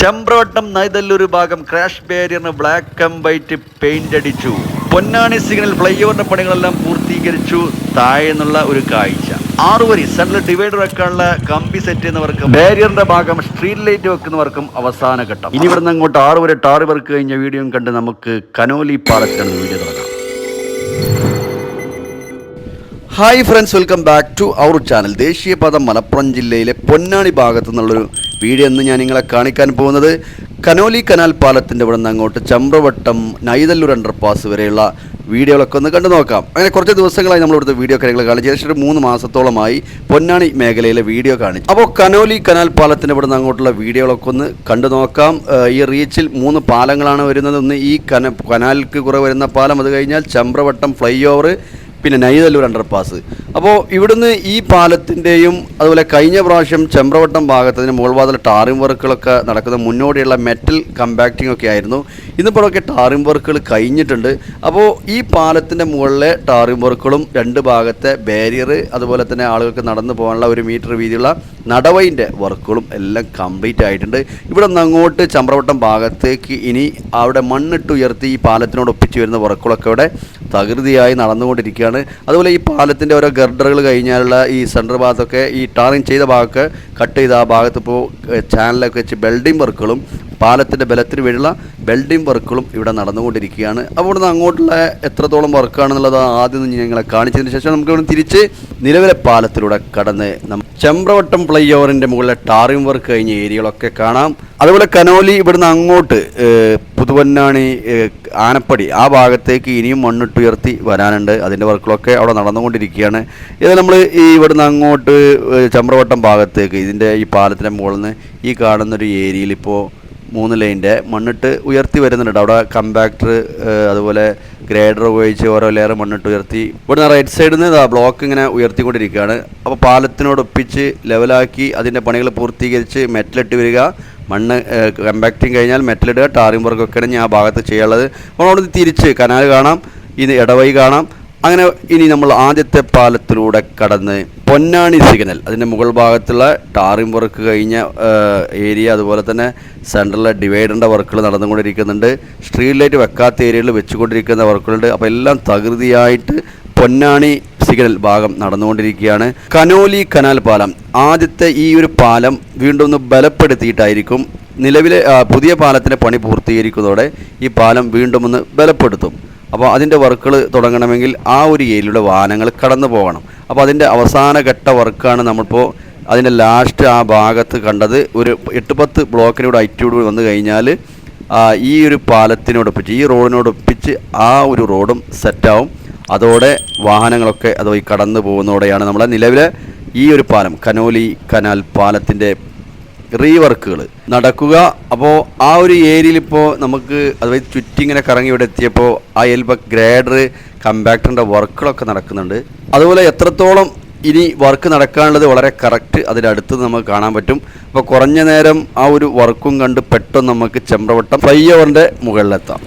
ചെമ്പ്രോട്ടം നൈതല്ലൂർ ഭാഗം ക്രാഷ് ബാരിയറിന് black and white paint അടിച്ചു. പൊന്നാണി സിഗ്നൽ ഫ്ലൈ ഓവറിന്റെ പണികളെല്ലാം പൂർത്തീകരിച്ചു. താഴെ നിന്നുള്ള ഒരു കാഴ്ച. ആറു വരി സെൻട്രൽ ഡിവൈഡർ വെക്കാനുള്ള കമ്പി സെറ്റ് ചെയ്യുന്നവർക്കും ബാരിയറിന്റെ ഭാഗം സ്ട്രീറ്റ് ലൈറ്റ് വെക്കുന്നവർക്കും അവസാന ഘട്ടം. ഇനി ഇവിടുന്ന് അങ്ങോട്ട് ആറ് വരെ ടാറ് വർക്ക് കഴിഞ്ഞ വീഡിയോ കണ്ട് നമുക്ക് കനോലി പാലത്തിലാണ് വീഡിയോ തുടങ്ങാം. Hi friends welcome back to our channel ദേശീയപാത മലപ്പുറം ജില്ലയിലെ പൊന്നാണി ഭാഗത്തു നിന്നുള്ളൊരു വീഡിയോ എന്ന് ഞാൻ നിങ്ങളെ കാണിക്കാൻ പോകുന്നത് കനോലി കനാൽ പാലത്തിന്റെ ഇവിടെ നിന്ന് അങ്ങോട്ട് ചമ്രവട്ടം നൈതല്ലൂർ അണ്ടർപാസ് വരെയുള്ള വീഡിയോകളൊക്കെ ഒന്ന് കണ്ടു നോക്കാം. അങ്ങനെ കുറച്ച് ദിവസങ്ങളായി നമ്മൾ ഇവിടുത്തെ വീഡിയോ കാര്യങ്ങൾ കാണിച്ചു ഏകദേശം ഒരു മൂന്ന് മാസത്തോളമായി പൊന്നാണി മേഖലയിലെ വീഡിയോ കാണിച്ചു. അപ്പോൾ കനോലി കനാൽ പാലത്തിന്റെ ഇവിടെ നിന്ന് അങ്ങോട്ടുള്ള വീഡിയോകളൊക്കെ ഒന്ന് കണ്ടു നോക്കാം. ഈ റീച്ചിൽ മൂന്ന് പാലങ്ങളാണ് വരുന്നത്. ഒന്ന് ഈ കന കനാലിക്ക് കുറെ വരുന്ന പാലം. അത് കഴിഞ്ഞാൽ ചമ്രവട്ടം ഫ്ലൈ ഓവർ പിന്നെ നൈതല്ലൂർ അണ്ടർപാസ് അപ്പോൾ ഇവിടുന്ന് ഈ പാലത്തിന്റെയും അതുപോലെ കഴിഞ്ഞ പ്രാവശ്യം ചെമ്പ്രവട്ടം ഭാഗത്തതിന് മുകൾവാതിൽ ടാറിംഗ് വർക്കുകളൊക്കെ നടക്കുന്ന മുന്നോടിയുള്ള മെറ്റൽ കമ്പാക്റ്റിംഗ് ഒക്കെ ആയിരുന്നു. ഇന്നിപ്പോഴൊക്കെ ടാറിംഗ് വർക്കുകൾ കഴിഞ്ഞിട്ടുണ്ട്. അപ്പോൾ ഈ പാലത്തിന്റെ മുകളിലെ ടാറിംഗ് വർക്കുകളും രണ്ട് ഭാഗത്തെ ബാരിയർ അതുപോലെ തന്നെ ആളുകൾക്ക് നടന്നു പോകാനുള്ള ഒരു മീറ്റർ വീതിയുള്ള നടവയിന്റെ വർക്കുകളും എല്ലാം കംപ്ലീറ്റ് ആയിട്ടുണ്ട്. ഇവിടെ നിന്ന് അങ്ങോട്ട് ചമ്പ്രവട്ടം ഭാഗത്തേക്ക് ഇനി അവിടെ മണ്ണിട്ട് ഉയർത്തി ഈ പാലത്തിനോട് ഒപ്പിച്ച് വരുന്ന വർക്കുകളൊക്കെ ഇവിടെ തകൃതിയായി നടന്നുകൊണ്ടിരിക്കുകയാണ്. അതുപോലെ ഈ പാലത്തിന്റെ ഓരോ ഗർഡറുകൾ കഴിഞ്ഞാലുള്ള ഈ സെന്റർ ഭാഗത്തൊക്കെ ഈ ടാറിങ് ചെയ്ത ഭാഗമൊക്കെ കട്ട് ചെയ്ത ആ ഭാഗത്ത് ഇപ്പോൾ ചാനലൊക്കെ വെച്ച് ബിൽഡിംഗ് വർക്കുകളും പാലത്തിന്റെ ബലത്തിന് വേണ്ടിയുള്ള ബെൽഡിംഗ് വർക്കുകളും ഇവിടെ നടന്നുകൊണ്ടിരിക്കുകയാണ്. അവിടുന്ന് അങ്ങോട്ടുള്ള എത്രത്തോളം വർക്കാണെന്നുള്ളത് ആദ്യം ഞങ്ങളെ കാണിച്ചതിന് ശേഷം നമുക്ക് ഇവിടെ തിരിച്ച് നിലവിലെ പാലത്തിലൂടെ കടന്ന് ചെമ്പ്രവട്ടം ഫ്ലൈ ഓവറിന്റെ മുകളിലെ ടാറിംഗ് വർക്ക് കഴിഞ്ഞ ഏരിയകളൊക്കെ കാണാം. അതുപോലെ കനോലി ഇവിടുന്ന് അങ്ങോട്ട് പുതുവന്നാണി ആനപ്പടി ആ ഭാഗത്തേക്ക് ഇനിയും മണ്ണിട്ടുയർത്തി വരാനുണ്ട്. അതിന്റെ വർക്കുകളൊക്കെ അവിടെ നടന്നുകൊണ്ടിരിക്കുകയാണ്. ഇത് നമ്മൾ ഈ ഇവിടുന്ന് അങ്ങോട്ട് ചമ്പ്രവട്ടം ഭാഗത്തേക്ക് ഇതിന്റെ ഈ പാലത്തിന്റെ മുകളിൽ നിന്ന് ഈ കാണുന്നൊരു ഏരിയയിൽ ഇപ്പോൾ മൂന്ന് ലൈന്റെ മണ്ണിട്ട് ഉയർത്തി വരുന്നുണ്ട്. അവിടെ കമ്പാക്ടർ അതുപോലെ ഗ്രേഡർ ഉപയോഗിച്ച് ഓരോ ലെയർ മണ്ണിട്ട് ഉയർത്തി. ഇവിടുന്ന് റൈറ്റ് സൈഡിൽ നിന്ന് ബ്ലോക്ക് ഇങ്ങനെ ഉയർത്തിക്കൊണ്ടിരിക്കുകയാണ്. അപ്പോൾ പാലത്തിനോടൊപ്പിച്ച് ലെവലാക്കി അതിന്റെ പണികൾ പൂർത്തീകരിച്ച് മെറ്റലിട്ട് വരിക. മണ്ണ് കമ്പാക്റ്റിങ് കഴിഞ്ഞാൽ മെറ്റലിടുക ടാറിംഗ് വർക്കൊക്കെയാണ് ഞാൻ ആ ഭാഗത്ത് ചെയ്യാനുള്ളത്. അപ്പോൾ അവിടുന്ന് തിരിച്ച് കനാൽ കാണാം. ഇത് ഇടവൈ കാണാം. അങ്ങനെ ഇനി നമ്മൾ ആദ്യത്തെ പാലത്തിലൂടെ കടന്ന് പൊന്നാണി സിഗ്നൽ അതിന്റെ മുകൾ ഭാഗത്തുള്ള ടാറിംഗ് വർക്ക് കഴിഞ്ഞ ഏരിയ അതുപോലെ തന്നെ സെൻട്രലിലെ ഡിവൈഡറിന്റെ വർക്കുകൾ നടന്നുകൊണ്ടിരിക്കുന്നുണ്ട്. സ്ട്രീറ്റ് ലൈറ്റ് വെക്കാത്ത ഏരിയയിൽ വെച്ചുകൊണ്ടിരിക്കുന്ന വർക്കുകളുണ്ട് അപ്പോൾ എല്ലാം തകൃതിയായിട്ട് പൊന്നാണി സിഗ്നൽ ഭാഗം നടന്നുകൊണ്ടിരിക്കുകയാണ്. കനോലി കനാൽ പാലം ആദ്യത്തെ ഈ ഒരു പാലം വീണ്ടും ഒന്ന് ബലപ്പെടുത്തിയിട്ടായിരിക്കും. നിലവിലെ പുതിയ പാലത്തിന്റെ പണി പൂർത്തീകരിക്കുന്നതോടെ ഈ പാലം വീണ്ടും ഒന്ന് ബലപ്പെടുത്തും. അപ്പോൾ അതിന്റെ വർക്കുകൾ തുടങ്ങണമെങ്കിൽ ആ ഒരു ഏരിയയിലൂടെ വാഹനങ്ങൾ കടന്നു പോകണം. അപ്പോൾ അതിന്റെ അവസാന ഘട്ട വർക്കാണ് നമ്മളിപ്പോൾ അതിന്റെ ലാസ്റ്റ് ആ ഭാഗത്ത് കണ്ടത്. ഒരു എട്ട് പത്ത് ബ്ലോക്കിനോട് ഐറ്റ്യൂഡ് വന്നു കഴിഞ്ഞാൽ ഈ ഒരു പാലത്തിനോടൊപ്പിച്ച് ഈ റോഡിനോടൊപ്പിച്ച് ആ ഒരു റോഡും സെറ്റാവും. അതോടെ വാഹനങ്ങളൊക്കെ ഈ കടന്നു പോകുന്നതോടെയാണ് നമ്മളെ നിലവിലെ ഈ ഒരു പാലം കനോലി കനാൽ പാലത്തിന്റെ റീവർക്കുകൾ നടക്കുക. അപ്പോൾ ആ ഒരു ഏരിയയിൽ ഇപ്പോൾ നമുക്ക് അതായത് ചുറ്റിങ്ങനെ കറങ്ങി ഇവിടെ എത്തിയപ്പോൾ ആ ഏരിയയിൽ ഗ്രേഡർ കമ്പാക്ടറിന്റെ വർക്കുകളൊക്കെ നടക്കുന്നുണ്ട്. അതുപോലെ എത്രത്തോളം ഇനി വർക്ക് നടക്കാനുള്ളത് വളരെ കറക്റ്റ് അതിനടുത്ത് നമുക്ക് കാണാൻ പറ്റും. അപ്പോൾ കുറഞ്ഞ നേരം ആ ഒരു വർക്കും കണ്ട് പെട്ടെന്ന് നമുക്ക് ചെമ്പ്രവട്ടം ഫ്ലൈ ഓവറിന്റെ മുകളിലെത്താം.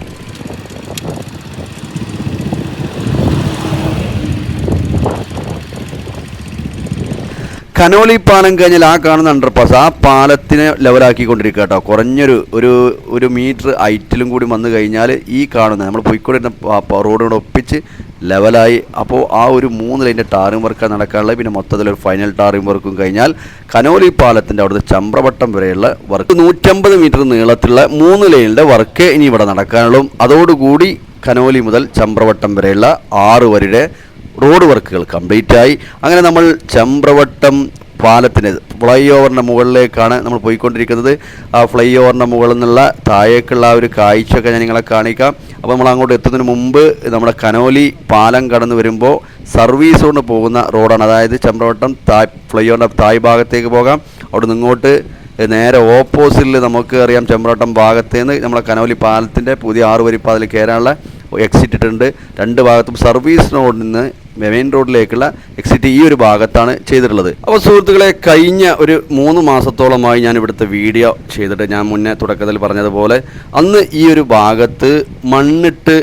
കനോലി പാലം കഴിഞ്ഞാൽ ആ കാണുന്ന അണ്ടർപാസ് ആ പാലത്തിനെ ലെവലാക്കിക്കൊണ്ടിരിക്കുക കേട്ടോ. കുറഞ്ഞൊരു ഒരു ഒരു മീറ്റർ ഹൈറ്റിലും കൂടി വന്നു കഴിഞ്ഞാൽ ഈ കാണുന്ന നമ്മൾ പോയിക്കൊണ്ടിരുന്ന റോഡിനോട് ഒപ്പിച്ച് ലെവലായി അപ്പോൾ ആ ഒരു മൂന്ന് ലൈന്റെ ടാറിംഗ് വർക്ക് നടക്കാനുള്ളത്. പിന്നെ മൊത്തത്തിൽ ഒരു ഫൈനൽ ടാറിംഗ് വർക്കും കഴിഞ്ഞാൽ കനോലി പാലത്തിന്റെ അവിടുത്തെ ചമ്പ്രവട്ടം വരെയുള്ള വർക്ക് നൂറ്റമ്പത് മീറ്റർ നീളത്തിലുള്ള മൂന്ന് ലൈനിന്റെ വർക്ക് ഇനി ഇവിടെ നടക്കാനുള്ളൂ അതോടുകൂടി കനോലി മുതൽ ചമ്പ്രവട്ടം വരെയുള്ള ആറ് വരിയുടെ റോഡ് വർക്കുകൾ കംപ്ലീറ്റ് ആയി അങ്ങനെ നമ്മൾ ചമ്പ്രവട്ടം പാലത്തിന് ഫ്ലൈ ഓവറിന്റെ മുകളിലേക്കാണ് നമ്മൾ പോയിക്കൊണ്ടിരിക്കുന്നത്. ആ ഫ്ലൈ ഓവറിന്റെ മുകളിൽ നിന്നുള്ള താഴേക്കുള്ള ആ ഒരു കാഴ്ചയൊക്കെ ഞാൻ നിങ്ങളെ കാണിക്കാം. അപ്പോൾ നമ്മൾ അങ്ങോട്ട് എത്തുന്നതിന് മുമ്പ് നമ്മുടെ കനോലി പാലം കടന്നു വരുമ്പോൾ സർവീസ് കൊണ്ട് പോകുന്ന റോഡാണ്. അതായത് ചമ്പ്രവട്ടം തായ് ഫ്ലൈ ഓവറിന്റെ തായ് ഭാഗത്തേക്ക് പോകാം. അവിടെ നിന്ന് ഇങ്ങോട്ട് നേരെ ഓപ്പോസിറ്റിൽ നമുക്ക് അറിയാം ചെമ്പ്രവട്ടം ഭാഗത്ത് നിന്ന് നമ്മളെ കനോലി പാലത്തിന്റെ പുതിയ ആറ് വരി പാതയിൽ കയറാനുള്ള എക്സിറ്റ് ഇട്ടിട്ടുണ്ട്. രണ്ട് ഭാഗത്തും സർവീസ് റോഡിൽ നിന്ന് മെയിൻ റോഡിലേക്കുള്ള എക്സിറ്റ് ഈ ഒരു ഭാഗത്താണ് ചെയ്തിട്ടുള്ളത്. അപ്പോൾ സുഹൃത്തുക്കളെ കഴിഞ്ഞ ഒരു മൂന്ന് മാസത്തോളമായി ഞാൻ ഇവിടുത്തെ വീഡിയോ ചെയ്തിട്ട് ഞാൻ മുന്നേ തുടക്കത്തിൽ പറഞ്ഞതുപോലെ അന്ന് ഈ ഒരു ഭാഗത്ത് മണ്ണിട്ട്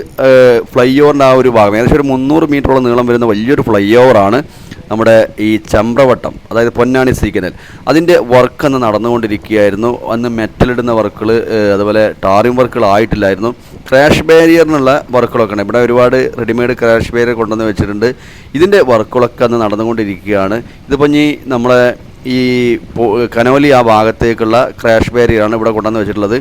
ഫ്ലൈ ഓവറിന്റെ ആ ഒരു ഭാഗം ഏകദേശം ഒരു മുന്നൂറ് മീറ്ററോളം നീളം വരുന്ന വലിയൊരു ഫ്ലൈ ഓവറാണ് നമ്മുടെ ഈ ചമ്രവട്ടം അതായത് പൊന്നാണി സീക്കനൽ. അതിന്റെ വർക്ക് അന്ന് നടന്നുകൊണ്ടിരിക്കുകയായിരുന്നു. അന്ന് മെറ്റലിടുന്ന വർക്കുകൾ അതുപോലെ ടാറിംഗ് വർക്കുകൾ ആയിട്ടില്ലായിരുന്നു ക്രാഷ് ബാരിയറിനുള്ള വർക്കുകളൊക്കെ ഉണ്ട്. ഇവിടെ ഒരുപാട് റെഡിമെയ്ഡ് ക്രാഷ് ബാരിയർ കൊണ്ടുവന്ന് വെച്ചിട്ടുണ്ട്. ഇതിന്റെ വർക്കുകളൊക്കെ അന്ന് നടന്നുകൊണ്ടിരിക്കുകയാണ്. ഇതിപ്പോൾ ഇനി നമ്മളെ ഈ കനോലി ആ ഭാഗത്തേക്കുള്ള ക്രാഷ് ബാരിയറാണ് ഇവിടെ കൊണ്ടുവന്ന് വെച്ചിട്ടുള്ളത്.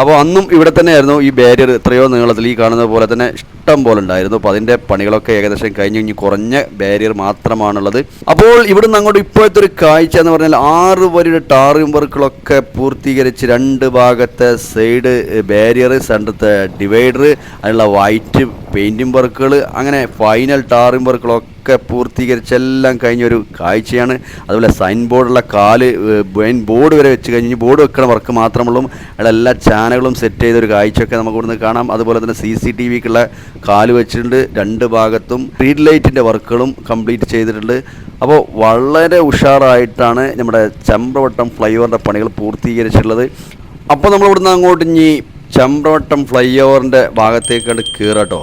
അപ്പോൾ അന്നും ഇവിടെ തന്നെയായിരുന്നു ഈ ബാരിയർ എത്രയോ നീളത്തിൽ ഈ കാണുന്ന പോലെ തന്നെ ഇഷ്ടം പോലെ ഉണ്ടായിരുന്നു. അപ്പോൾ അതിന്റെ പണികളൊക്കെ ഏകദേശം കഴിഞ്ഞ് ഇനി കുറഞ്ഞ ബാരിയർ മാത്രമാണുള്ളത്. അപ്പോൾ ഇവിടുന്ന് അങ്ങോട്ട് ഇപ്പോഴത്തെ ഒരു കാഴ്ച എന്ന് പറഞ്ഞാൽ ആറ് വരിയുടെ ടാറിംഗ് വർക്കുകളൊക്കെ പൂർത്തീകരിച്ച് രണ്ട് ഭാഗത്തെ സൈഡ് ബാരിയർ സെന്ററത്തെ ഡിവൈഡർ അതിനുള്ള വൈറ്റ് പെയിന്റിംഗ് വർക്കുകൾ അങ്ങനെ ഫൈനൽ ടാറിംഗ് വർക്കുകളൊക്കെ പൂർത്തീകരിച്ചെല്ലാം കഴിഞ്ഞൊരു കാഴ്ചയാണ്. അതുപോലെ സൈൻ ബോർഡുള്ള കാൽ മെയിൻ ബോർഡ് വരെ വെച്ച് കഴിഞ്ഞ് ബോർഡ് വെക്കണ വർക്ക് മാത്രമുള്ളൂ. അവിടെ എല്ലാ ചാനലുകളും സെറ്റ് ചെയ്തൊരു കാഴ്ചയൊക്കെ നമുക്ക് ഇവിടുന്ന് കാണാം. അതുപോലെ തന്നെ സി സി ടി വിക്കുള്ള കാൽ വെച്ചിട്ടുണ്ട് രണ്ട് ഭാഗത്തും. സ്ട്രീറ്റ് ലൈറ്റിന്റെ വർക്കുകളും കംപ്ലീറ്റ് ചെയ്തിട്ടുണ്ട്. അപ്പോൾ വളരെ ഉഷാറായിട്ടാണ് നമ്മുടെ ചമ്പ്രവട്ടം ഫ്ലൈ ഓവറിന്റെ പണികൾ പൂർത്തീകരിച്ചിട്ടുള്ളത്. അപ്പോൾ നമ്മൾ ഇവിടുന്ന് അങ്ങോട്ട് ഇനി ചമ്പ്രവട്ടം ഫ്ലൈ ഓവറിന്റെ ഭാഗത്തേക്കാണ് കയറട്ടോ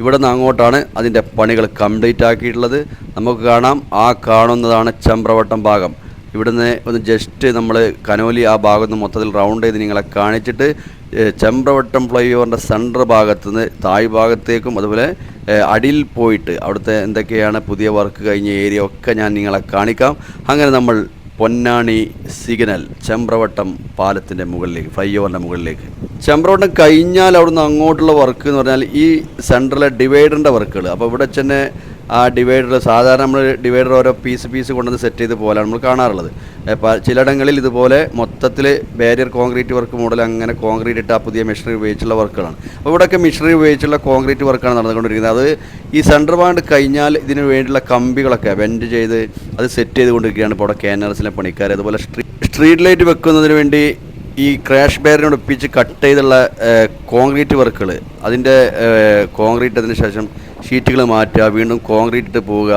ഇവിടെ നിന്ന് അങ്ങോട്ടാണ് അതിന്റെ പണികൾ കംപ്ലീറ്റ് ആക്കിയിട്ടുള്ളത്. നമുക്ക് കാണാം ആ കാണുന്നതാണ് ചമ്പ്രവട്ടം ഭാഗം. ഇവിടുന്ന് ഒന്ന് ജസ്റ്റ് നമ്മൾ കനോലി ആ ഭാഗത്ത് മൊത്തത്തിൽ റൗണ്ട് ചെയ്ത് നിങ്ങളെ കാണിച്ചിട്ട് ചമ്പ്രവട്ടം ഫ്ലൈ ഓവറിന്റെ സെന്റർ ഭാഗത്ത് നിന്ന് താഴ് ഭാഗത്തേക്കും അതുപോലെ അടിയിൽ പോയിട്ട് അവിടുത്തെ എന്തൊക്കെയാണ് പുതിയ വർക്ക് കഴിഞ്ഞ ഏരിയ ഒക്കെ ഞാൻ നിങ്ങളെ കാണിക്കാം. അങ്ങനെ നമ്മൾ പൊന്നാണി സിഗ്നൽ ചെമ്പ്രവട്ടം പാലത്തിന്റെ മുകളിലേക്ക് ഫ്ലൈ ഓവറിന്റെ മുകളിലേക്ക്. ചെമ്പ്രവട്ടം കഴിഞ്ഞാൽ അവിടുന്ന് അങ്ങോട്ടുള്ള വർക്ക് എന്ന് പറഞ്ഞാൽ ഈ സെൻട്രലെ ഡിവൈഡറിന്റെ വർക്കുകൾ. അപ്പോൾ ഇവിടെ തന്നെ ആ ഡിവൈഡർ സാധാരണ നമ്മൾ ഡിവൈഡർ ഓരോ പീസ് പീസ് കൊണ്ടുവന്ന് സെറ്റ് ചെയ്ത് പോലാണ് നമ്മൾ കാണാറുള്ളത്. ചിലയിടങ്ങളിൽ ഇതുപോലെ മൊത്തത്തിൽ ബാരിയർ കോൺക്രീറ്റ് വർക്ക് മോഡൽ അങ്ങനെ കോൺക്രീറ്റ് ഇട്ട് ആ പുതിയ മെഷീനറി ഉപയോഗിച്ചുള്ള വർക്കുകളാണ്. അപ്പോൾ ഇവിടെയൊക്കെ മെഷീനറി ഉപയോഗിച്ചുള്ള കോൺക്രീറ്റ് വർക്കാണ് നടന്നുകൊണ്ടിരിക്കുന്നത്. അത് ഈ സെന്റർ ബാൻഡ് കഴിഞ്ഞാൽ ഇതിന് വേണ്ടിയുള്ള കമ്പികളൊക്കെ വെൻഡ് ചെയ്ത് അത് സെറ്റ് ചെയ്തുകൊണ്ടിരിക്കുകയാണ് ഇപ്പോൾ അവിടെ കാനറസിലെ പണിക്കാർ അതുപോലെ സ്ട്രീറ്റ് ലൈറ്റ് വെക്കുന്നതിന് വേണ്ടി ഈ ക്രാഷ് ബാരിനോട് ഒപ്പിച്ച് കട്ട് ചെയ്തുള്ള കോൺക്രീറ്റ് വർക്കുകൾ അതിന്റെ കോൺക്രീറ്റ് അതിന് ശേഷം ഷീറ്റുകൾ മാറ്റുക വീണ്ടും കോൺക്രീറ്റ് ഇട്ട് പോവുക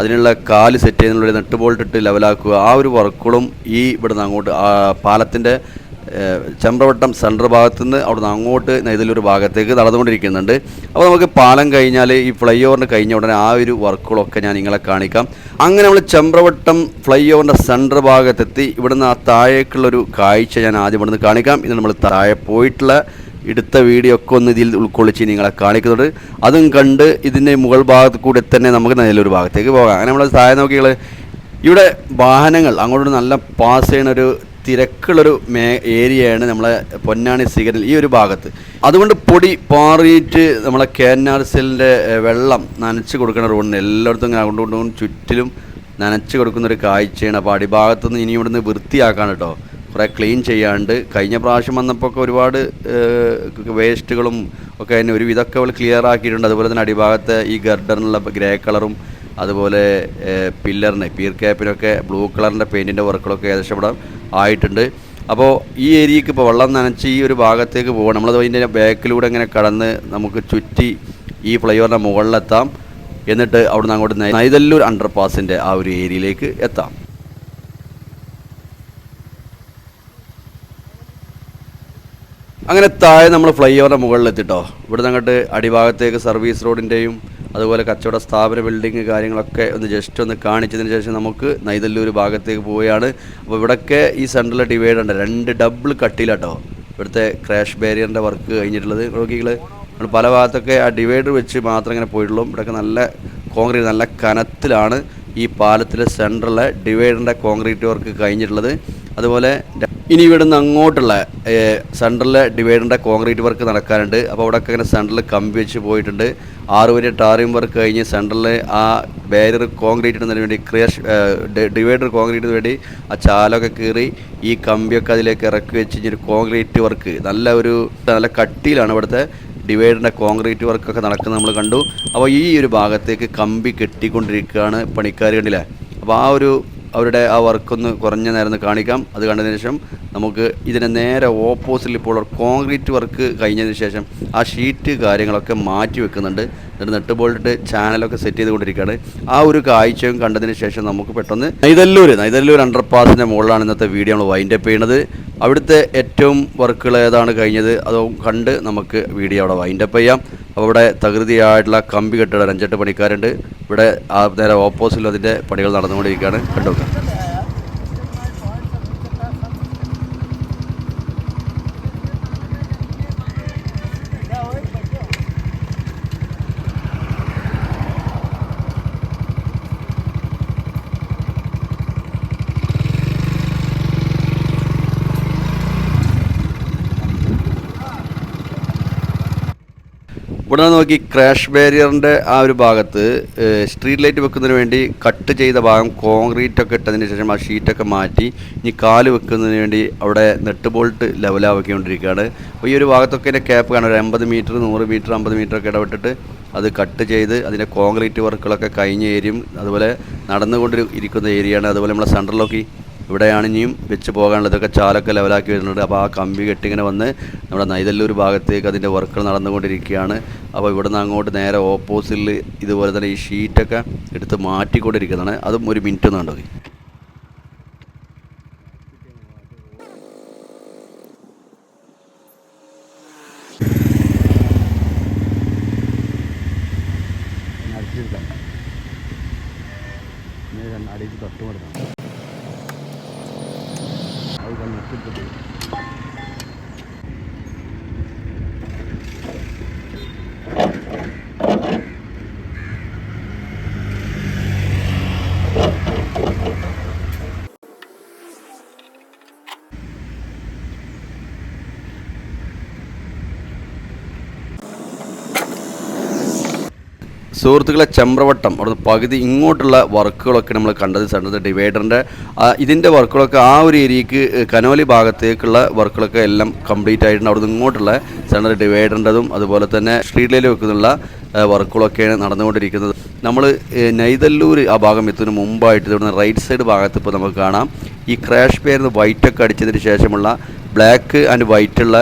അതിനുള്ള കാൽ സെറ്റ് ചെയ്യുന്നുള്ള നട്ട് ബോൾട്ട് ഇട്ട് ലെവലാക്കുക ആ ഒരു വർക്കുകളും ഈ ഇവിടുന്ന് അങ്ങോട്ട് പാലത്തിന്റെ ചെമ്പ്രവട്ടം സെൻട്രൽ ഭാഗത്തു നിന്ന് അവിടുന്ന് അങ്ങോട്ട് നെയ്തല്ലൂർ ഭാഗത്തേക്ക് നടന്നുകൊണ്ടിരിക്കുന്നുണ്ട്. അപ്പോൾ നമുക്ക് പാലം കഴിഞ്ഞാൽ ഈ ഫ്ലൈ ഓവറിന് കഴിഞ്ഞ ഉടനെ ആ ഒരു വർക്കുകളൊക്കെ ഞാൻ നിങ്ങളെ കാണിക്കാം. അങ്ങനെ നമ്മൾ ചെമ്പ്രവട്ടം ഫ്ലൈ ഓവറിന്റെ സെൻട്രൽ ഭാഗത്തെത്തി ഇവിടുന്ന് ആ താഴേക്കുള്ളൊരു കാഴ്ച ഞാൻ ആദ്യം ഇവിടുന്ന് കാണിക്കാം. ഇത് നമ്മൾ താഴെ പോയിട്ടുള്ള എടുത്ത വീഡിയോ ഒക്കെ ഒന്ന് ഇതിൽ ഉൾക്കൊള്ളിച്ച് നിങ്ങളെ കാണിക്കുന്നുണ്ട്. അതും കണ്ട് ഇതിന്റെ മുകൾ ഭാഗത്ത് കൂടി തന്നെ നമുക്ക് നല്ലൊരു ഭാഗത്തേക്ക് പോകാം. അങ്ങനെ നമ്മൾ താഴെ നോക്കിയാൽ ഇവിടെ വാഹനങ്ങൾ അങ്ങോട്ട് നല്ല പാസ് ചെയ്യുന്ന ഒരു തിരക്കുള്ളൊരു മേ ഏരിയയാണ് നമ്മളെ പൊന്നാണി സിഗ്നൽ ഈ ഒരു ഭാഗത്ത്. അതുകൊണ്ട് പൊടി പാറിയിട്ട് നമ്മളെ കെ എൻ ആർ സെല്ലിന്റെ വെള്ളം നനച്ച് കൊടുക്കുന്ന റോഡിന് എല്ലായിടത്തും ഇങ്ങനെ അങ്ങോട്ടും ചുറ്റിലും നനച്ച് കൊടുക്കുന്നൊരു കാഴ്ചയാണ്. അപ്പോൾ അടിഭാഗത്തുനിന്ന് ഇനി ഇവിടുന്ന് വൃത്തിയാക്കാണ് കേട്ടോ. കുറേ ക്ലീൻ ചെയ്യാണ്ട് കഴിഞ്ഞ പ്രാവശ്യം വന്നപ്പോൾ ഒരുപാട് വേസ്റ്റുകളും ഒക്കെ അതിന് ഒരു അവൾ ക്ലിയർ ആക്കിയിട്ടുണ്ട്. അതുപോലെ തന്നെ അടിഭാഗത്തെ ഈ ഗർഡറിനുള്ള ഗ്രേ കളറും അതുപോലെ പില്ലറിന് പീർ ക്യാപ്പിനൊക്കെ ബ്ലൂ കളറിന്റെ പെയിന്റിന്റെ വർക്കുകളൊക്കെ ഏകദേശം ഇവിടെ ആയിട്ടുണ്ട്. അപ്പോൾ ഈ ഏരിയക്ക് ഇപ്പോൾ വെള്ളം നനച്ച് ഈ ഒരു ഭാഗത്തേക്ക് പോകണം നമ്മളത് അതിന്റെ ബാക്കിലൂടെ ഇങ്ങനെ കടന്ന് നമുക്ക് ചുറ്റി ഈ ഫ്ലൈ ഓവറിന്റെ മുകളിലെത്താം. എന്നിട്ട് അവിടുന്ന് അങ്ങോട്ട് നൈതല്ലൂർ നൈതല്ലൂർ അണ്ടർപാസിന്റെ ആ ഒരു ഏരിയയിലേക്ക് എത്താം. അങ്ങനെ താഴെ നമ്മൾ ഫ്ലൈ ഓവറിന്റെ മുകളിലെത്തിട്ടോ ഇവിടുന്ന് അങ്ങോട്ട് അടിഭാഗത്തേക്ക് സർവീസ് റോഡിന്റെയും അതുപോലെ കച്ചവട സ്ഥാപന ബിൽഡിങ് കാര്യങ്ങളൊക്കെ ഒന്ന് ജസ്റ്റ് ഒന്ന് കാണിച്ചതിന് ശേഷം നമുക്ക് നൈതല്ലൂർ ഭാഗത്തേക്ക് പോവുകയാണ്. അപ്പോൾ ഇവിടെയൊക്കെ ഈ സെൻട്രൽ ഡിവൈഡ് ഉണ്ട്. രണ്ട് ഡബിൾ കട്ടിലാട്ടോ. ഇവിടുത്തെ ക്രാഷ് ബാരിയറിന്റെ വർക്ക് കഴിഞ്ഞിട്ടുള്ളത്. നോക്കികൾ പല ഭാഗത്തൊക്കെ ആ ഡിവൈഡർ വെച്ച് മാത്രം ഇങ്ങനെ പോയിട്ടുള്ളൂ. ഇവിടെയൊക്കെ നല്ല കോൺക്രീറ്റ് നല്ല കനത്തിലാണ് ഈ പാലത്തിലെ സെൻട്രലിലെ ഡിവൈഡറിന്റെ കോൺക്രീറ്റ് വർക്ക് കഴിഞ്ഞിട്ടുള്ളത്. അതുപോലെ ഇനി ഇവിടുന്ന് അങ്ങോട്ടുള്ള സെൻട്രലിലെ ഡിവൈഡറിന്റെ കോൺക്രീറ്റ് വർക്ക് നടക്കാനുണ്ട്. അപ്പോൾ അവിടെയൊക്കെ ഇങ്ങനെ സെൻട്രലിൽ കമ്പി വെച്ച് പോയിട്ടുണ്ട്. ആറ് വരെ ടാറിംഗ് വർക്ക് കഴിഞ്ഞ് സെൻട്രലിൽ ആ ബാരിയർ കോൺക്രീറ്റ് ഇടുന്നതിന് വേണ്ടി ക്രിയഷ് ഡിവൈഡർ കോൺക്രീറ്റിന് വേണ്ടി ആ ചാലൊക്കെ കീറി ഈ കമ്പിയൊക്കെ അതിലേക്ക് ഇറക്കി വെച്ച് ഒരു കോൺക്രീറ്റ് വർക്ക് നല്ല ഒരു നല്ല കട്ടിയിലാണ് ഇവിടുത്തെ ഡിവൈഡറിന്റെ കോൺക്രീറ്റ് വർക്കൊക്കെ നടക്കുന്നത് നമ്മൾ കണ്ടു. അപ്പോൾ ഈ ഒരു ഭാഗത്തേക്ക് കമ്പി കെട്ടിക്കൊണ്ടിരിക്കുകയാണ് പണിക്കാർ കണ്ടില്ലേ? അപ്പോൾ ആ ഒരു അവരുടെ ആ വർക്കൊന്ന് കുറഞ്ഞ നേരം ഒന്ന് കാണിക്കാം. അത് കണ്ടതിന് ശേഷം നമുക്ക് ഇതിന് നേരെ ഓപ്പോസിറ്റിൽ ഇപ്പോൾ കോൺക്രീറ്റ് വർക്ക് കഴിഞ്ഞതിന് ശേഷം ആ ഷീറ്റ് കാര്യങ്ങളൊക്കെ മാറ്റി വെക്കുന്നുണ്ട്. എന്നിട്ട് നെട്ട് ബോൾട്ട് ചാനലൊക്കെ സെറ്റ് ചെയ്തുകൊണ്ടിരിക്കുകയാണ്. ആ ഒരു കാഴ്ചയും കണ്ടതിന് ശേഷം നമുക്ക് പെട്ടെന്ന് നൈതല്ലൂർ നൈതല്ലൂർ അണ്ടർപാസിന്റെ മുകളിലാണ് ഇന്നത്തെ വീഡിയോ നമ്മൾ വൈൻഡ് അപ്പ് ചെയ്യുന്നത്. അവിടുത്തെ ഏറ്റവും വർക്കുകൾ ഏതാണ് കഴിഞ്ഞത്? അതും കണ്ട് നമുക്ക് വീഡിയോ അവിടെ വൈൻഡപ്പ് ചെയ്യാം. അപ്പോൾ ഇവിടെ തകൃതിയായിട്ടുള്ള കമ്പി കെട്ടിട അഞ്ചെട്ട് പണിക്കാരുണ്ട്. ഇവിടെ നേരെ ഓപ്പോസിറ്റിൽ അതിന്റെ പണികൾ നടന്നുകൊണ്ടിരിക്കുകയാണ്. കണ്ടുനോക്കാം ഇവിടെ നോക്കി ക്രാഷ് ബാരിയറിന്റെ ആ ഒരു ഭാഗത്ത് സ്ട്രീറ്റ് ലൈറ്റ് വെക്കുന്നതിന് വേണ്ടി കട്ട് ചെയ്ത ഭാഗം കോൺക്രീറ്റ് ഒക്കെ ഇട്ടതിന് ശേഷം ആ ഷീറ്റൊക്കെ മാറ്റി ഇനി കാൽ വെക്കുന്നതിന് വേണ്ടി അവിടെ നെട്ട് ബോൾട്ട് ലെവലാക്കിക്കൊണ്ടിരിക്കുകയാണ് അപ്പോൾ ഈ ഒരു ഭാഗത്തൊക്കെ അതിന്റെ ക്യാപ്പ് കാണാം. ഒരു എൺപത് മീറ്റർ നൂറ് മീറ്റർ അമ്പത് മീറ്റർ ഒക്കെ ഇടപെട്ടിട്ട് അത് കട്ട് ചെയ്ത് അതിന്റെ കോൺക്രീറ്റ് വർക്കുകളൊക്കെ കഴിഞ്ഞ ഏരിയയും അതുപോലെ നടന്നുകൊണ്ട് ഇരിക്കുന്ന ഏരിയയാണ്. അതുപോലെ നമ്മളെ സെൻട്രലൊക്കെ ഇവിടെയാണ് ഇനിയും വെച്ച് പോകാനുള്ളതൊക്കെ ചാലൊക്കെ ലെവലാക്കി വരുന്നുണ്ട്. അപ്പോൾ ആ കമ്പി കെട്ടിങ്ങനെ വന്ന് നമ്മുടെ നൈതല്ലൂർ ഭാഗത്തേക്ക് അതിന്റെ വർക്കുകൾ നടന്നുകൊണ്ടിരിക്കുകയാണ്. അപ്പോൾ ഇവിടുന്ന് അങ്ങോട്ട് നേരെ ഓപ്പോസിറ്റിൽ ഇതുപോലെ തന്നെ ഈ ഷീറ്റൊക്കെ എടുത്ത് മാറ്റിക്കൊണ്ടിരിക്കുന്നതാണ്. അതും ഒരു മിനിറ്റ് ഒന്നും കണ്ടോ അടിച്ച് തൊട്ടുകൊടുക്കണം അത് കണ്ടിട്ട് സുഹൃത്തുക്കളെ ചെമ്പ്രവട്ടം അവിടുന്ന് പകുതി ഇങ്ങോട്ടുള്ള വർക്കുകളൊക്കെ നമ്മൾ കണ്ടത് സെന്റർ ഡിവൈഡറിന്റെ ഇതിന്റെ വർക്കുകളൊക്കെ ആ ഒരു ഏരിയക്ക് കനോലി ഭാഗത്തേക്കുള്ള വർക്കുകളൊക്കെ എല്ലാം കംപ്ലീറ്റ് ആയിട്ടുണ്ട്. അവിടുന്ന് ഇങ്ങോട്ടുള്ള സെന്റർ ഡിവൈഡറിന്റെതും അതുപോലെ തന്നെ സ്ട്രീറ്റ് ലൈനിൽ വെക്കുന്നുള്ള വർക്കുകളൊക്കെയാണ് നടന്നുകൊണ്ടിരിക്കുന്നത്. നമ്മൾ നൈതല്ലൂർ ആ ഭാഗം എത്തുന്നതിന് മുമ്പായിട്ട് ഇവിടുന്ന് റൈറ്റ് സൈഡ് ഭാഗത്ത് ഇപ്പോൾ നമുക്ക് കാണാം. ഈ ക്രാഷ് പേരുന്ന് വൈറ്റൊക്കെ അടിച്ചതിന് ശേഷമുള്ള ബ്ലാക്ക് ആൻഡ് വൈറ്റുള്ള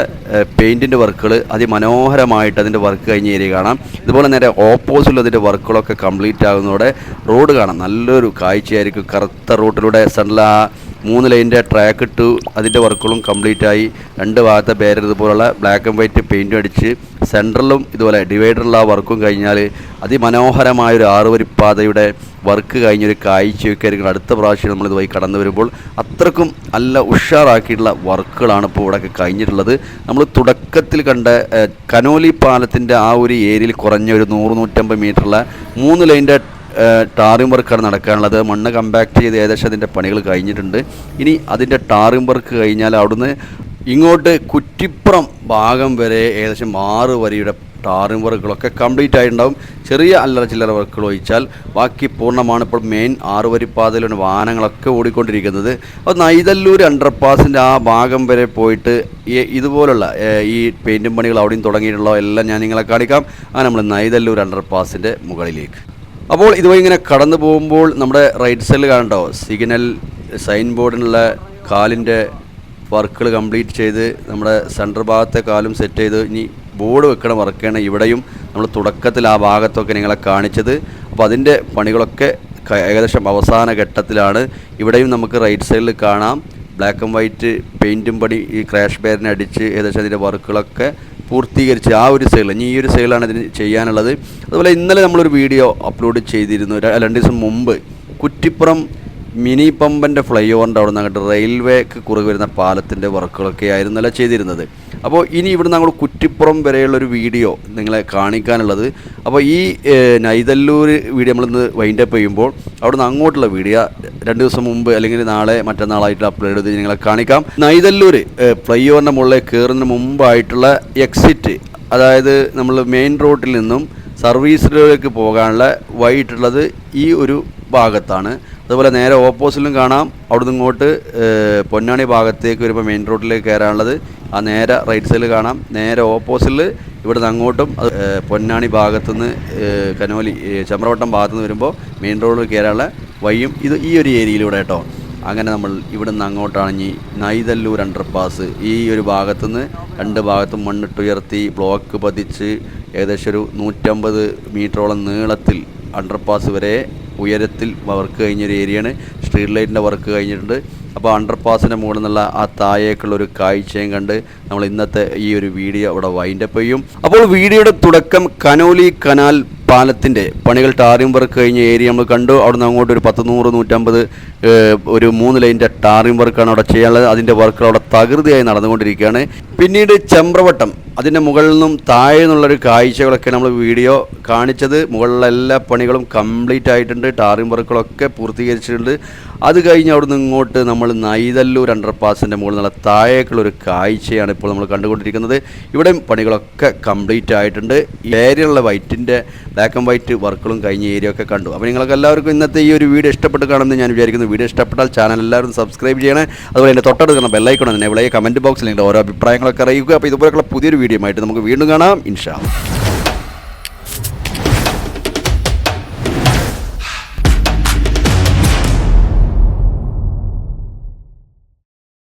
പെയിന്റിന്റെ വർക്കുകൾ അതിമനോഹരമായിട്ട് അതിന്റെ വർക്ക് കഴിഞ്ഞ ഏരിയ കാണാം. ഇതുപോലെ നേരെ ഓപ്പോസിറ്റിൽ അതിന്റെ വർക്കുകളൊക്കെ കംപ്ലീറ്റ് ആകുന്നതോടെ റോഡ് കാണാം. നല്ലൊരു കാഴ്ചയായിരിക്കും. കറുത്ത റോട്ടിലൂടെ ആ മൂന്ന് ലൈനിന്റെ ട്രാക്ക് ഇട്ടു അതിന്റെ വർക്കുകളും കംപ്ലീറ്റ് ആയി. രണ്ട് ഭാഗത്തെ പേര് ഇതുപോലുള്ള ബ്ലാക്ക് ആൻഡ് വൈറ്റ് പെയിന്റും അടിച്ച് സെൻട്രലും ഇതുപോലെ ഡിവൈഡറുള്ള വർക്കും കഴിഞ്ഞാൽ അതിമനോഹരമായ ഒരു ആറുവരിപ്പാതയുടെ വർക്ക് കഴിഞ്ഞൊരു കാഴ്ചയൊക്കെ അടുത്ത പ്രാവശ്യം നമ്മൾ ഇതുമായി കടന്നു വരുമ്പോൾ അത്രക്കും നല്ല ഉഷാറാക്കിയിട്ടുള്ള വർക്കുകളാണ് ഇപ്പോൾ ഇവിടെ കഴിഞ്ഞിട്ടുള്ളത്. നമ്മൾ തുടക്കത്തിൽ കണ്ട കനോലി പാലത്തിന്റെ ആ ഒരു ഏരിയയിൽ കുറഞ്ഞ ഒരു നൂറ് നൂറ്റമ്പത് മീറ്ററുള്ള മൂന്ന് ലൈന്റെ ടാറിംഗ് വർക്കാണ് നടക്കാനുള്ളത്. മണ്ണ് കമ്പാക്ട് ചെയ്ത് ഏകദേശം അതിന്റെ പണികൾ കഴിഞ്ഞിട്ടുണ്ട്. ഇനി അതിന്റെ ടാറിംഗ് വർക്ക് കഴിഞ്ഞാൽ അവിടുന്ന് ഇങ്ങോട്ട് കുറ്റിപ്പുറം ഭാഗം വരെ ഏകദേശം ആറ് വരിയുടെ ടാറിംഗ് വർക്കുകളൊക്കെ കംപ്ലീറ്റ് ആയിട്ടുണ്ടാവും. ചെറിയ അല്ലറ ചില്ലറ വർക്കുകൾ ഒഴിച്ചാൽ ബാക്കി പൂർണമാണ് ഇപ്പോൾ മെയിൻ ആറ് വരി പാതയിലാണ് വാഹനങ്ങളൊക്കെ ഓടിക്കൊണ്ടിരിക്കുന്നത്. അപ്പോൾ നൈതല്ലൂർ അണ്ടർപാസിന്റെ ആ ഭാഗം വരെ പോയിട്ട് ഇതുപോലുള്ള ഈ പെയിന്റും പണികൾ അവിടെയും തുടങ്ങിയിട്ടുള്ള എല്ലാം ഞാൻ നിങ്ങളെ കാണിക്കാം. ആ നമ്മൾ നൈതല്ലൂർ അണ്ടർപാസിന്റെ മുകളിലേക്ക്. അപ്പോൾ ഇതുവഴി ഇങ്ങനെ കടന്നു പോകുമ്പോൾ നമ്മുടെ റൈറ്റ് സൈഡിൽ കാണണ്ടോ സിഗ്നൽ സൈൻ ബോർഡിനുള്ള കാലിന്റെ വർക്കുകൾ കംപ്ലീറ്റ് ചെയ്ത് നമ്മുടെ സെന്റർ ഭാഗത്തെ കാലും സെറ്റ് ചെയ്ത് ഇനി ബോർഡ് വെക്കണ വർക്കാണ് ഇവിടെയും നമ്മൾ തുടക്കത്തിൽ ആ ഭാഗത്തൊക്കെ നിങ്ങളെ കാണിച്ചത്. അപ്പോൾ അതിന്റെ പണികളൊക്കെ ഏകദേശം അവസാന ഘട്ടത്തിലാണ്. ഇവിടെയും നമുക്ക് റൈറ്റ് സൈഡിൽ കാണാം. ബ്ലാക്ക് ആൻഡ് വൈറ്റ് പെയിന്റും പണി ഈ ക്രാഷ് ബെയറിനെ അടിച്ച് ഏകദേശം അതിന്റെ വർക്കുകളൊക്കെ പൂർത്തീകരിച്ച് ആ ഒരു സെയിൽ ഇനി ഈ ഒരു സെയിലാണ് ഇതിന് ചെയ്യാനുള്ളത്. അതുപോലെ ഇന്നലെ നമ്മളൊരു വീഡിയോ അപ്ലോഡ് ചെയ്തിരുന്നു. രണ്ട് ദിവസം മുമ്പ് കുറ്റിപ്പുറം മിനി പമ്പന്റെ ഫ്ലൈ ഓവറിന്റെ അവിടെ നിന്ന് അങ്ങോട്ട് റെയിൽവേക്ക് കുറുകെ വരുന്ന പാലത്തിന്റെ വർക്കുകളൊക്കെ ആയിരുന്നല്ല ചെയ്തിരുന്നത്. അപ്പോൾ ഇനി ഇവിടുന്ന് അങ്ങോട്ട് കുറ്റിപ്പുറം വരെയുള്ളൊരു വീഡിയോ നിങ്ങളെ കാണിക്കാനുള്ളത്. അപ്പോൾ ഈ നൈതല്ലൂർ വീഡിയോ നമ്മളിന്ന് വൈൻഡപ്പ് ചെയ്യുമ്പോൾ അവിടുന്ന് അങ്ങോട്ടുള്ള വീഡിയോ രണ്ട് ദിവസം മുമ്പ് അല്ലെങ്കിൽ നാളെ മറ്റന്നാളായിട്ട് അപ്ലോഡ് ചെയ്ത് നിങ്ങളെ കാണിക്കാം. നൈതല്ലൂർ ഫ്ലൈ ഓവറിന്റെ മുകളിൽ കയറുന്നതിന് മുമ്പായിട്ടുള്ള എക്സിറ്റ് അതായത് നമ്മൾ മെയിൻ റോഡിൽ നിന്നും സർവീസിലേക്ക് പോകാനുള്ള വഴിയിട്ടുള്ളത് ഈ ഒരു ഭാഗത്താണ്. അതുപോലെ നേരെ ഓപ്പോസിറ്റിലും കാണാം. അവിടുന്ന് ഇങ്ങോട്ട് പൊന്നാണി ഭാഗത്തേക്ക് വരുമ്പോൾ മെയിൻ റോഡിലേക്ക് കയറാനുള്ളത്. ആ നേരെ റൈറ്റ് സൈഡിൽ കാണാം. നേരെ ഓപ്പോസിറ്റിൽ ഇവിടുന്ന് അങ്ങോട്ടും അത് പൊന്നാണി ഭാഗത്തുനിന്ന് കനോലി ചമ്രവട്ടം ഭാഗത്തുനിന്ന് വരുമ്പോൾ മെയിൻ റോഡിൽ കയറാനുള്ള വഴിയും ഇത് ഈ ഒരു ഏരിയയിലൂടെ കേട്ടോ. അങ്ങനെ നമ്മൾ ഇവിടുന്ന് അങ്ങോട്ടാണ് ഇനി നൈതല്ലൂർ അണ്ടർപാസ് ഈ ഒരു ഭാഗത്തുനിന്ന് രണ്ട് ഭാഗത്തും മണ്ണിട്ടുയർത്തി ബ്ലോക്ക് പതിച്ച് ഏകദേശം ഒരു നൂറ്റമ്പത് മീറ്ററോളം നീളത്തിൽ അണ്ടർപാസ് വരെ ഉയരത്തിൽ വർക്ക് കഴിഞ്ഞൊരു ഏരിയയാണ്. സ്ട്രീറ്റ് ലൈറ്റിന്റെ വർക്ക് കഴിഞ്ഞിട്ടുണ്ട്. അപ്പോൾ അണ്ടർപാസിന്റെ മുകളിൽ നിന്നുള്ള ആ താഴേക്കുള്ള ഒരു കാഴ്ചയും കണ്ട് നമ്മൾ ഇന്നത്തെ ഈ ഒരു വീഡിയോ അവിടെ വൈൻഡപ്പ് ചെയ്യും. അപ്പോൾ വീഡിയോയുടെ തുടക്കം കനോലി കനാൽ പാലത്തിന്റെ പണികൾ ടാറിംഗ് വർക്ക് കഴിഞ്ഞ ഏരിയ നമ്മൾ കണ്ടു. അവിടുന്ന് അങ്ങോട്ട് ഒരു പത്ത് നൂറ് നൂറ്റമ്പത് ഒരു മൂന്ന് ലൈന്റെ ടാറിംഗ് വർക്കാണ് അവിടെ ചെയ്യാനുള്ളത്. അതിന്റെ വർക്കുകൾ അവിടെ തകൃതിയായി നടന്നുകൊണ്ടിരിക്കുകയാണ്. പിന്നീട് ചെമ്പ്രവട്ടം. അതിന്റെ മുകളിൽ നിന്നും താഴെ നിന്നുള്ളൊരു കാഴ്ചകളൊക്കെ നമ്മൾ വീഡിയോ കാണിച്ചത്. മുകളിലെല്ലാ പണികളും കംപ്ലീറ്റ് ആയിട്ടുണ്ട്. ടാറിംഗ് വർക്കുകളൊക്കെ പൂർത്തീകരിച്ചിട്ടുണ്ട്. അത് കഴിഞ്ഞ് അവിടുന്ന് ഇങ്ങോട്ട് നമ്മൾ നൈതല്ലൂർ അണ്ടർപാസിന്റെ മുകളിൽ നിന്നുള്ള താഴേക്കുള്ള ഒരു കാഴ്ചയാണ് ഇപ്പോൾ നമ്മൾ കണ്ടുകൊണ്ടിരിക്കുന്നത്. ഇവിടെയും പണികളൊക്കെ കംപ്ലീറ്റ് ആയിട്ടുണ്ട്. ഏരിയയിലുള്ള വൈറ്റിന്റെ ബ്ലാക്ക് ആൻഡ് വൈറ്റ് വർക്കുകളും കഴിഞ്ഞ ഏരിയ ഒക്കെ കണ്ടു. അപ്പോൾ നിങ്ങൾക്ക് എല്ലാവർക്കും ഇന്നത്തെ ഈ ഒരു വീഡിയോ ഇഷ്ടപ്പെട്ട് കാണുമെന്ന് ഞാൻ വിചാരിക്കുന്നു. വീഡിയോ ഇഷ്ടപ്പെട്ടാൽ ചാനൽ എല്ലാവരും സബ്സ്ക്രൈബ് ചെയ്യണേ. അതുപോലെ എന്റെ തൊട്ടടുക്കുന്ന ബെല്ലൈക്കണം തന്നെ ഇവിടെ കമന്റ് ബോക്സിൽ നിങ്ങളുടെ ഓരോ അഭിപ്രായങ്ങളൊക്കെ അറിയിക്കുക. അപ്പോൾ ഇതുപോലെയുള്ള പുതിയൊരു വീഡിയോ ആയിട്ട് നമുക്ക് വീണ്ടും കാണാം. ഇൻഷാ.